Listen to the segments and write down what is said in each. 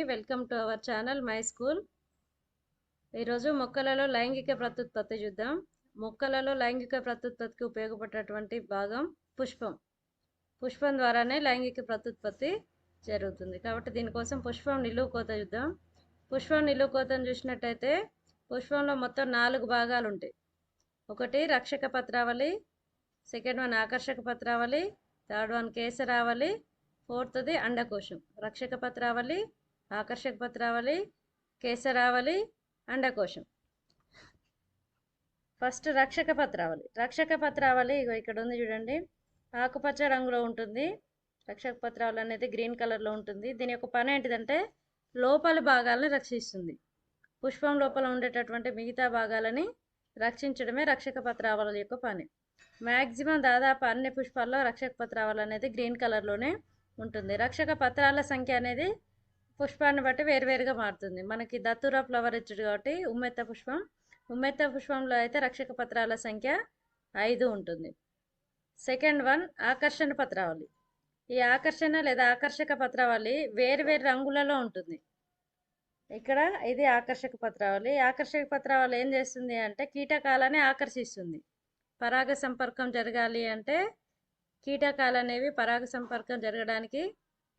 Welcome to our channel my school ఈరోజు మొక్కలలో లైంగిక ప్రత్యుత్పత్తి చూద్దాం. మొక్కలలో లైంగిక ప్రత్యుత్పత్తికి ఉపయోగపడేటువంటి భాగం పుష్పం. పుష్పం ద్వారానే లైంగిక ప్రత్యుత్పత్తి జరుగుతుంది. కాబట్టి దీనికోసం పుష్పం నిలువు కోత చూద్దాం. పుష్పం నిలువు కోతను చూసినట్టయితే పుష్పంలో మొత్తం నాలుగు భాగాలు ఉంటాయి. ఒకటి రక్షక పత్రావళి. సెకండ్ వన్ ఆకర్షక పత్రావళి. థర్డ్ వన్ కేసరావళి. ఫోర్త్ది అండకోశం. రక్షక పత్రావళి. ఆకర్షక పత్రావళి కేసరావళి అండకోశం. ఫస్ట్ రక్షక పత్రావళి రక్షక పత్రావళి ఇగో ఇక్కడ ఉంది చూడండి. ఆకుపచ్చ రంగులో ఉంటుంది. రక్షక పత్రావళి అనేది గ్రీన్ కలర్లో ఉంటుంది. దీని యొక్క పని ఏంటిదంటే లోపల భాగాలను రక్షిస్తుంది. పుష్పం లోపల ఉండేటటువంటి మిగతా భాగాలని రక్షించడమే రక్షక పత్రావళి యొక్క పని. మ్యాక్సిమం దాదాపు అన్ని పుష్పాల్లో రక్షక పత్రావళి అనేది గ్రీన్ కలర్లోనే ఉంటుంది. రక్షక పత్రాల సంఖ్య అనేది పుష్పాన్ని బట్టి వేరువేరుగా మారుతుంది. మనకి దత్తురా ఫ్లవర్ ఇచ్చాడు కాబట్టి ఉమ్మెత్త పుష్పం. ఉమ్మెత్త పుష్పంలో అయితే రక్షక పత్రాల సంఖ్య ఐదు ఉంటుంది. సెకండ్ వన్ ఆకర్షణ పత్రావళి. ఈ ఆకర్షణ లేదా ఆకర్షక పత్రావళి వేరు వేరు రంగులలో ఉంటుంది. ఇక్కడ ఇది ఆకర్షక పత్రావళి. ఆకర్షక పత్రావళి ఏం చేస్తుంది అంటే కీటకాలని ఆకర్షిస్తుంది. పరాగ సంపర్కం జరగాలి అంటే కీటకాలు అనేవి పరాగ సంపర్కం జరగడానికి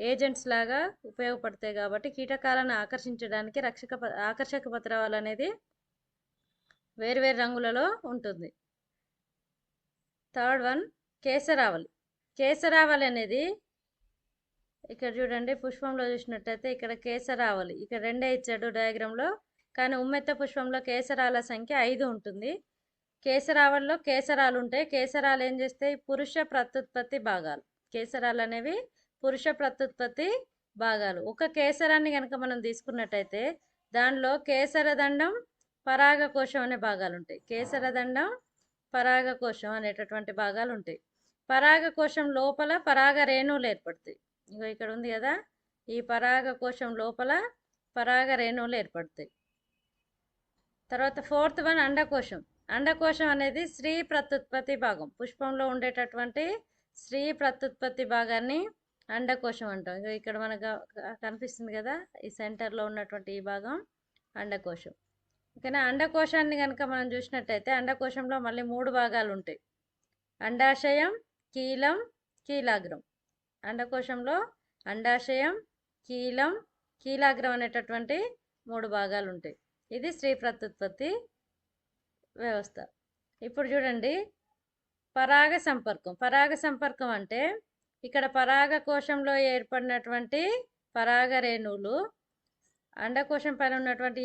ఏజెంట్స్ లాగా ఉపయోగపడతాయి కాబట్టి కీటకాలను ఆకర్షించడానికి రక్షక ప- ఆకర్షక పత్రాలు అనేది వేరువేరు రంగులలో ఉంటుంది. Third one కేసరావళి. కేసరావళి అనేది ఇక్కడ చూడండి పుష్పంలో చూసినట్టయితే ఇక్కడ కేసరావళి. ఇక్కడ రెండే ఇచ్చాడు డయాగ్రామ్లో కానీ ఉమ్మెత్త పుష్పంలో కేసరాల సంఖ్య ఐదు ఉంటుంది. కేసరావల్లో కేసరాలు ఉంటాయి. కేసరాలు ఏం చేస్తాయి? పురుష ప్రత్యుత్పత్తి భాగాలు. కేసరాలు అనేవి పురుష ప్రత్యుత్పత్తి భాగాలు. ఒక కేసరాన్ని కనుక మనం తీసుకున్నట్టయితే దానిలో కేసరదండం పరాగకోశం అనే భాగాలు ఉంటాయి కేసరదండం పరాగకోశం అనేటటువంటి భాగాలు ఉంటాయి పరాగకోశం లోపల పరాగ రేణువులు ఏర్పడతాయి. ఇగో ఇక్కడ ఉంది కదా ఈ పరాగకోశం లోపల పరాగ రేణువులు ఏర్పడతాయి. తర్వాత ఫోర్త్ వన్ అండకోశం. అండకోశం అనేది స్త్రీ ప్రత్యుత్పత్తి భాగం. పుష్పంలో ఉండేటటువంటి స్త్రీ ప్రత్యుత్పత్తి భాగాన్ని అండకోశం అంటాం. ఇక్కడ మనకు కనిపిస్తుంది కదా ఈ సెంటర్లో ఉన్నటువంటి ఈ భాగం అండకోశం. ఓకేనా? అండకోశాన్ని కనుక మనం చూసినట్టయితే అండకోశంలో మళ్ళీ మూడు భాగాలు ఉంటాయి. అండాశయం కీలం కీలాగ్రం. అండకోశంలో అండాశయం కీలం కీలాగ్రం అనేటటువంటి మూడు భాగాలు ఉంటాయి. ఇది స్త్రీ ప్రత్యుత్పత్తి వ్యవస్థ. ఇప్పుడు చూడండి. పరాగ సంపర్కం. పరాగ సంపర్కం అంటే ఇక్కడ పరాగ కోశంలో ఏర్పడినటువంటి పరాగ రేణువులు అండకోశం పైన ఉన్నటువంటి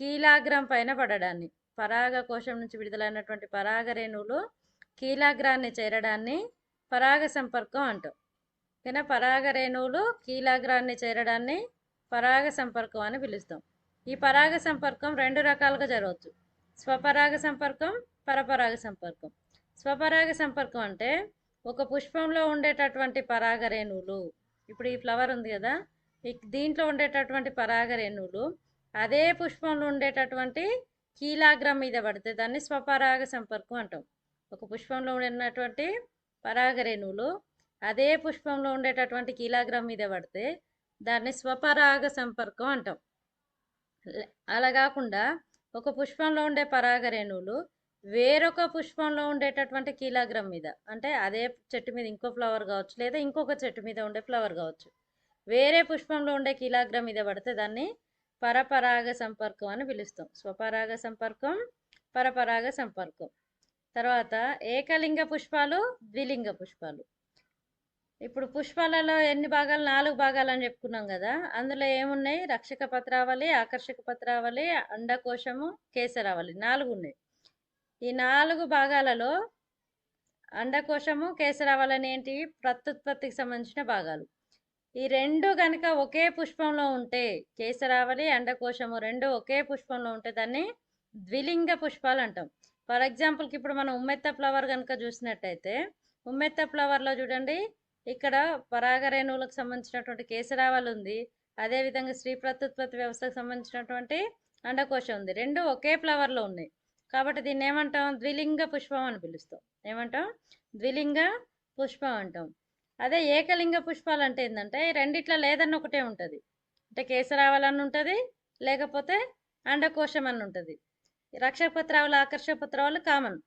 కీలాగ్రం పైన పడడాన్ని పరాగ కోశం నుంచి విడుదలైనటువంటి పరాగ రేణువులు కీలాగ్రాన్ని చేరడాన్ని పరాగ సంపర్కం అంటాం. ఓకేనా? పరాగ రేణువులు కీలాగ్రాన్ని చేరడాన్ని పరాగ సంపర్కం అని పిలుస్తాం. ఈ పరాగ సంపర్కం రెండు రకాలుగా జరగవచ్చు. స్వపరాగ సంపర్కం పరపరాగ సంపర్కం. స్వపరాగ సంపర్కం అంటే ఒక పుష్పంలో ఉండేటటువంటి పరాగరేణువులు. ఇప్పుడు ఈ ఫ్లవర్ ఉంది కదా దీంట్లో ఉండేటటువంటి పరాగరేణువులు అదే పుష్పంలో ఉండేటటువంటి కీలాగ్రం మీద పడితే దాన్ని స్వపరాగ సంపర్కం అంటాం. ఒక పుష్పంలో ఉన్నటువంటి పరాగరేణువులు అదే పుష్పంలో ఉండేటటువంటి కీలాగ్రం మీద పడితే దాన్ని స్వపరాగ సంపర్కం అంటాం. అలా కాకుండా ఒక పుష్పంలో ఉండే పరాగరేణువులు వేరొక పుష్పంలో ఉండేటటువంటి కీలాగ్రం మీద అంటే అదే చెట్టు మీద ఇంకో ఫ్లవర్ కావచ్చు లేదా ఇంకొక చెట్టు మీద ఉండే ఫ్లవర్ కావచ్చు వేరే పుష్పంలో ఉండే కీలాగ్రం మీద పడితే దాన్ని పరపరాగ సంపర్కం అని పిలుస్తాం. స్వపరాగ సంపర్కం పరపరాగ సంపర్కం. తర్వాత ఏకలింగ పుష్పాలు ద్విలింగ పుష్పాలు. ఇప్పుడు పుష్పాలలో ఎన్ని భాగాలు? నాలుగు భాగాలు అని చెప్పుకున్నాం కదా అందులో ఏమున్నాయి? రక్షక పత్రావళి ఆకర్షక పత్రావళి అండకోశము కేసరావళి. నాలుగు ఉన్నాయి. ఈ నాలుగు భాగాలలో అండకోశము కేసరావళి ఏంటి ప్రత్యుత్పత్తికి సంబంధించిన భాగాలు. ఈ రెండు కనుక ఒకే పుష్పంలో ఉంటే కేసరావళి అండకోశము రెండు ఒకే పుష్పంలో ఉంటే దాన్ని ద్విలింగ పుష్పాలు అంటాం. ఫర్ ఎగ్జాంపుల్కి ఇప్పుడు మనం ఉమ్మెత్త ఫ్లవర్ కనుక చూసినట్టయితే ఉమ్మెత్త ఫ్లవర్లో చూడండి ఇక్కడ పరాగరేణువులకు సంబంధించినటువంటి కేసరావళి ఉంది అదేవిధంగా స్త్రీ ప్రత్యుత్పత్తి వ్యవస్థకు సంబంధించినటువంటి అండకోశం ఉంది. రెండు ఒకే ఫ్లవర్లో ఉన్నాయి. కాబట్టి దీన్ని ఏమంటాం? ద్విలింగ పుష్పం అని పిలుస్తాం. ఏమంటాం? ద్విలింగ పుష్పం అంటాం. అదే ఏకలింగ పుష్పాలు అంటే ఏంటంటే రెండిట్లో లేదన్న ఒకటే ఉంటుంది. అంటే కేసరావళి ఉంటుంది లేకపోతే అండకోశం అని ఉంటుంది. రక్షక పత్రావళి ఆకర్షక పత్రావళి కామన్.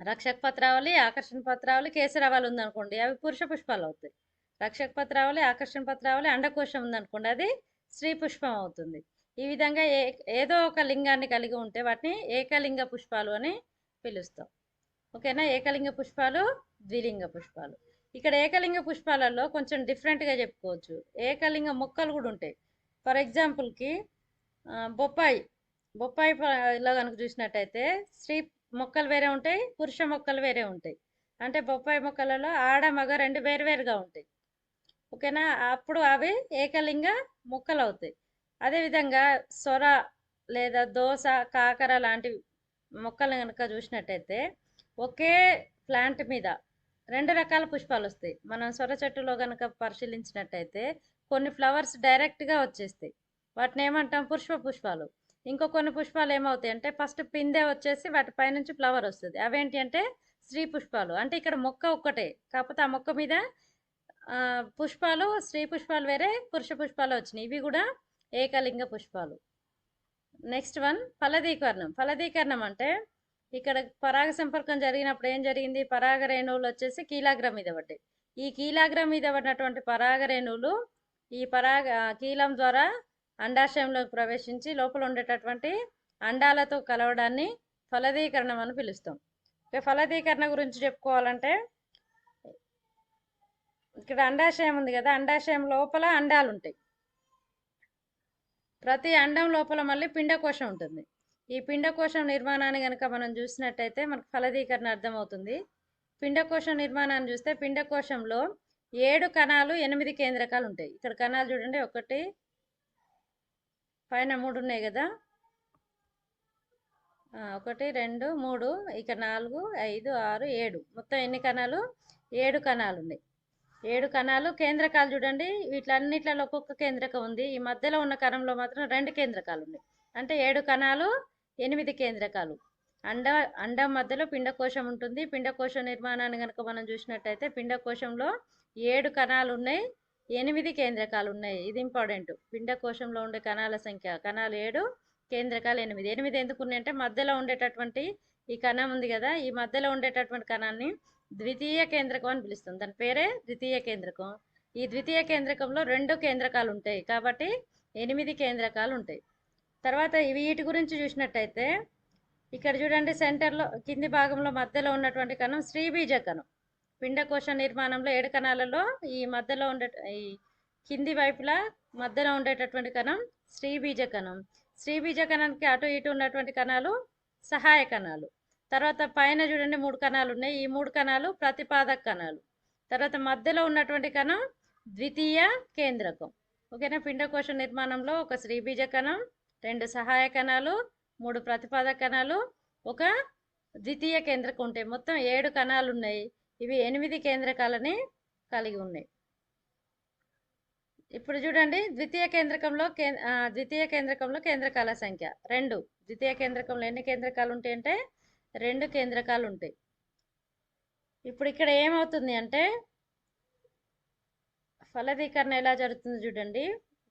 రక్షక పత్రావళి ఆకర్షణ పత్రావళి కేసరావళి ఉందనుకోండి అవి పురుష పుష్పాలు అవుతాయి. రక్షక పత్రావళి ఆకర్షణ పత్రావళి అండకోశం ఉందనుకోండి అది స్త్రీ పుష్పం అవుతుంది. ఈ విధంగా ఏ ఏదో ఒక లింగాన్ని కలిగి ఉంటే వాటిని ఏకలింగ పుష్పాలు అని పిలుస్తాం. ఓకేనా? ఏకలింగ పుష్పాలు ద్విలింగ పుష్పాలు. ఇక్కడ ఏకలింగ పుష్పాలలో కొంచెం డిఫరెంట్గా చెప్పుకోవచ్చు. ఏకలింగ మొక్కలు కూడా ఉంటాయి. ఫర్ ఎగ్జాంపుల్కి బొప్పాయి. బొప్పాయిలో కనుక చూసినట్టయితే స్త్రీ మొక్కలు వేరే ఉంటాయి పురుష మొక్కలు వేరే ఉంటాయి. అంటే బొప్పాయి మొక్కలలో ఆడ మగ రెండు వేరువేరుగా ఉంటాయి. ఓకేనా? అప్పుడు అవి ఏకలింగ మొక్కలు అవుతాయి. అదేవిధంగా సొర లేదా దోస కాకర లాంటి మొక్కలు కనుక చూసినట్టయితే ఒకే ప్లాంట్ మీద రెండు రకాల పుష్పాలు వస్తాయి. మనం సొర చెట్టులో కనుక పరిశీలించినట్టయితే కొన్ని ఫ్లవర్స్ డైరెక్ట్గా వచ్చేస్తాయి. వాటిని ఏమంటాం? పుష్ప పుష్పాలు. ఇంకో కొన్ని పుష్పాలు ఏమవుతాయి అంటే ఫస్ట్ పిందె వచ్చేసి వాటి పైనుంచి ఫ్లవర్ వస్తుంది. అవేంటి అంటే స్త్రీ పుష్పాలు. అంటే ఇక్కడ మొక్క ఒక్కటే. కాకపోతే ఆ మొక్క మీద పుష్పాలు స్త్రీ పుష్పాలు వేరే పురుష పుష్పాలు వచ్చినాయి. ఇవి కూడా ఏకలింగ పుష్పాలు. నెక్స్ట్ వన్ ఫలదీకరణం. ఫలదీకరణం అంటే ఇక్కడ పరాగ సంపర్కం జరిగినప్పుడు ఏం జరిగింది? పరాగ రేణువులు వచ్చేసి కీలాగ్రం మీద పడ్డాయి. ఈ కీలాగ్రం మీద పడినటువంటి పరాగ రేణువులు ఈ పరాగ కీలం ద్వారా అండాశయంలోకి ప్రవేశించి లోపల ఉండేటటువంటి అండాలతో కలవడాన్ని ఫలదీకరణం అని పిలుస్తాం. ఇక ఫలదీకరణ గురించి చెప్పుకోవాలంటే ఇక్కడ అండాశయం ఉంది కదా అండాశయం లోపల అండాలు ఉంటాయి ప్రతి అండం లోపల మళ్ళీ పిండకోశం ఉంటుంది. ఈ పిండకోశం నిర్మాణాన్ని కనుక మనం చూసినట్టయితే మనకు ఫలదీకరణ అర్థమవుతుంది. పిండకోశం నిర్మాణాన్ని చూస్తే పిండకోశంలో ఏడు కణాలు ఎనిమిది కేంద్రకాలు ఉంటాయి. ఇక్కడ కణాలు చూడండి ఒకటి పైన మూడు ఉన్నాయి కదా. ఒకటి రెండు మూడు ఇక నాలుగు ఐదు ఆరు ఏడు. మొత్తం ఎన్ని కణాలు? ఏడు కణాలు ఉన్నాయి. ఏడు కణాలు కేంద్రకాలు చూడండి. వీటిలన్నిట్లలో ఒక్కొక్క కేంద్రకం ఉంది. ఈ మధ్యలో ఉన్న కణంలో మాత్రం రెండు కేంద్రకాలు ఉన్నాయి. అంటే ఏడు కణాలు ఎనిమిది కేంద్రకాలు. అండ అండం మధ్యలో పిండకోశం ఉంటుంది. పిండకోశ నిర్మాణాన్ని కనుక మనం చూసినట్టయితే పిండకోశంలో ఏడు కణాలు ఉన్నాయి. ఎనిమిది కేంద్రకాలు ఉన్నాయి. ఇది ఇంపార్టెంట్. పిండకోశంలో ఉండే కణాల సంఖ్య. కణాలు ఏడు కేంద్రకాలు ఎనిమిది. ఎనిమిది ఎందుకు ఉన్నాయి అంటే మధ్యలో ఉండేటటువంటి ఈ కణం ఉంది కదా. ఈ మధ్యలో ఉండేటటువంటి కణాన్ని ద్వితీయ కేంద్రకం అని పిలుస్తుంది. దాని పేరే ద్వితీయ కేంద్రకం. ఈ ద్వితీయ కేంద్రకంలో రెండు కేంద్రకాలు ఉంటాయి కాబట్టి ఎనిమిది కేంద్రకాలు ఉంటాయి. తర్వాత ఇవి వీటి గురించి చూసినట్టయితే ఇక్కడ చూడండి సెంటర్లో కింది భాగంలో మధ్యలో ఉన్నటువంటి కణం శ్రీబీజ కణం. పిండకోశ నిర్మాణంలో ఏడు కణాలలో ఈ మధ్యలో ఉండే ఈ కింది వైపులా మధ్యలో ఉండేటటువంటి కణం శ్రీబీజ కణం. శ్రీబీజ కణానికి అటు ఇటు ఉన్నటువంటి కణాలు సహాయ కణాలు. తర్వాత పైన చూడండి మూడు కణాలు ఉన్నాయి. ఈ మూడు కణాలు ప్రతిపాదక కణాలు. తర్వాత మధ్యలో ఉన్నటువంటి కణం ద్వితీయ కేంద్రకం. ఓకేనా? పిండకోశ నిర్మాణంలో ఒక శ్రీబీజ కణం రెండు సహాయ కణాలు మూడు ప్రతిపాదక కణాలు ఒక ద్వితీయ కేంద్రకం ఉంటాయి. మొత్తం ఏడు కణాలు ఉన్నాయి. ఇవి ఎనిమిది కేంద్రకాలని కలిగి ఉన్నాయి. ఇప్పుడు చూడండి ద్వితీయ కేంద్రకంలో ద్వితీయ కేంద్రకంలో కేంద్రకాల సంఖ్య రెండు. ద్వితీయ కేంద్రకంలో ఎన్ని కేంద్రకాలు ఉంటాయంటే రెండు కేంద్రకాలు ఉంటాయి ఇప్పుడు ఇక్కడ ఏమవుతుంది అంటే ఫలదీకరణ ఎలా జరుగుతుంది చూడండి.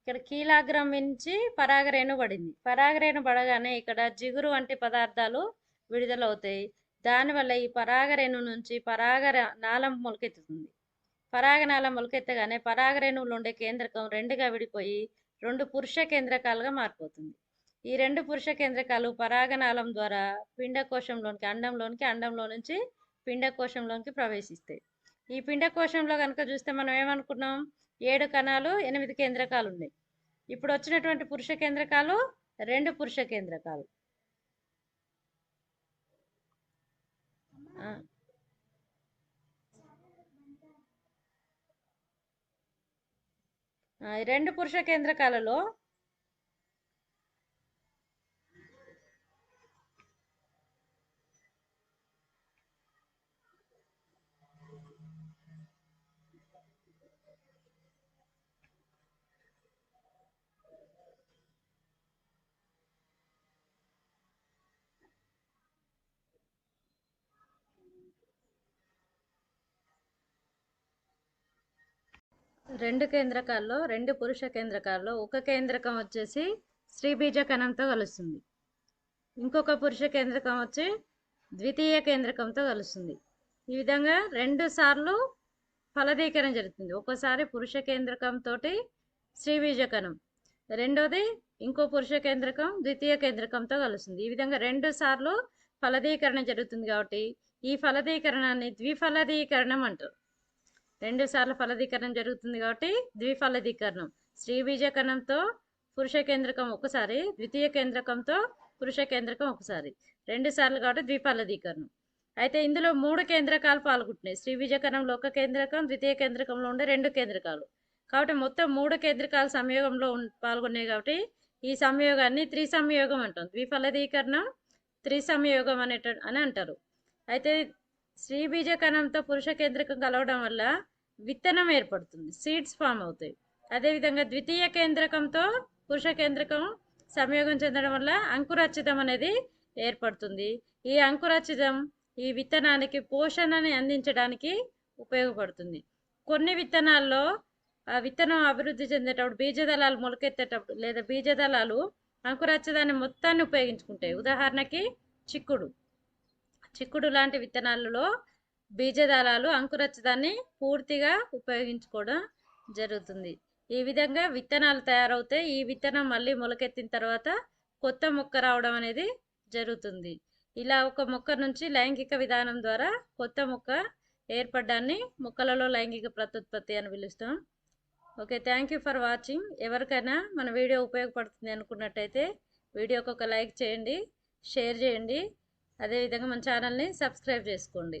ఇక్కడ కీలాగ్రం నుంచి పరాగరేణు పడింది. పరాగరేణు పడగానే ఇక్కడ జిగురు వంటి పదార్థాలు విడుదలవుతాయి. దానివల్ల ఈ పరాగరేణు నుంచి పరాగ ర- నాళం మొలకెత్తుతుంది. పరాగనాళం మొలకెత్తగానే పరాగరేణువులు ఉండే కేంద్రకం రెండుగా విడిపోయి రెండు పురుష కేంద్రకాలుగా మారిపోతుంది. ఈ రెండు పురుష కేంద్రకాలు పరాగనాళం ద్వారా పిండకోశంలోనికి అండంలోనికి అండంలో నుంచి పిండకోశంలోనికి ప్రవేశిస్తాయి. ఈ పిండకోశంలో కనుక చూస్తే మనం ఏమనుకున్నాం? ఏడు కణాలు ఎనిమిది కేంద్రకాలు ఉన్నాయి ఇప్పుడు వచ్చినటువంటి పురుష కేంద్రకాలు రెండు పురుష కేంద్రకాలు. ఈ రెండు పురుష కేంద్రకాలలో రెండు కేంద్రకాల్లో రెండు పురుష కేంద్రకాల్లో ఒక కేంద్రకం వచ్చేసి స్త్రీ కణంతో కలుస్తుంది. ఇంకొక పురుష కేంద్రకం వచ్చి ద్వితీయ కేంద్రకంతో కలుస్తుంది. ఈ విధంగా రెండు సార్లు ఫలదీకరణ జరుగుతుంది. ఒక్కోసారి పురుష కేంద్రకంతో స్త్రీ కణం రెండోది ఇంకో పురుష కేంద్రకం ద్వితీయ కేంద్రకంతో కలుస్తుంది. ఈ విధంగా రెండు సార్లు ఫలదీకరణ జరుగుతుంది కాబట్టి ఈ ఫలదీకరణాన్ని ద్విఫలదీకరణం అంటారు. రెండు సార్లు ఫలదీకరణం జరుగుతుంది కాబట్టి ద్విఫలదీకరణం. స్త్రీ పురుష కేంద్రకం ఒకసారి ద్వితీయ కేంద్రకంతో పురుష కేంద్రకం ఒకసారి. రెండు సార్లు కాబట్టి ద్విఫలదీకరణం. అయితే ఇందులో మూడు కేంద్రకాలు పాల్గొంటున్నాయి. స్త్రీ బీజ ఒక కేంద్రకం ద్వితీయ కేంద్రకంలో ఉండే రెండు కేంద్రకాలు. కాబట్టి మొత్తం మూడు కేంద్రకాలు సంయోగంలో పాల్గొన్నాయి కాబట్టి ఈ సంయోగాన్ని త్రి సంయోగం అంటాం. ద్విఫలదీకరణం త్రి సంయోగం అనేట అని అంటారు. అయితే స్త్రీ బీజకణంతో పురుష కేంద్రకం కలవడం వల్ల విత్తనం ఏర్పడుతుంది. సీడ్స్ ఫామ్ అవుతాయి. అదేవిధంగా ద్వితీయ కేంద్రకంతో పురుష కేంద్రకం సంయోగం చెందడం వల్ల అంకురచ్చితం అనేది ఏర్పడుతుంది. ఈ అంకురచ్చితం ఈ విత్తనానికి పోషణని అందించడానికి ఉపయోగపడుతుంది. కొన్ని విత్తనాల్లో ఆ విత్తనం అభివృద్ధి చెందేటప్పుడు బీజదళాలు మొలకెత్తేటప్పుడు లేదా బీజదళాలు అంకురచ్చదాన్ని మొత్తాన్ని ఉపయోగించుకుంటాయి. ఉదాహరణకి చిక్కుడు. చిక్కుడు లాంటి విత్తనాలలో బీజదళాలు అంకురచ్చదాన్ని పూర్తిగా ఉపయోగించుకోవడం జరుగుతుంది. ఈ విధంగా విత్తనాలు తయారవుతాయి ఈ విత్తనం మళ్ళీ మొలకెత్తిన తర్వాత కొత్త మొక్క రావడం అనేది జరుగుతుంది. ఇలా ఒక మొక్క నుంచి లైంగిక విధానం ద్వారా కొత్త మొక్క ఏర్పడ్డాన్ని మొక్కలలో లైంగిక ప్రత్యుత్పత్తి అని పిలుస్తాం. Okay thank you for watching. ఎవరికైనా మన వీడియో ఉపయోగపడుతుంది అనుకున్నట్టయితే వీడియోకి ఒక లైక్ చేయండి షేర్ చేయండి. అదేవిధంగా మన ఛానల్ని సబ్స్క్రైబ్ చేసుకోండి.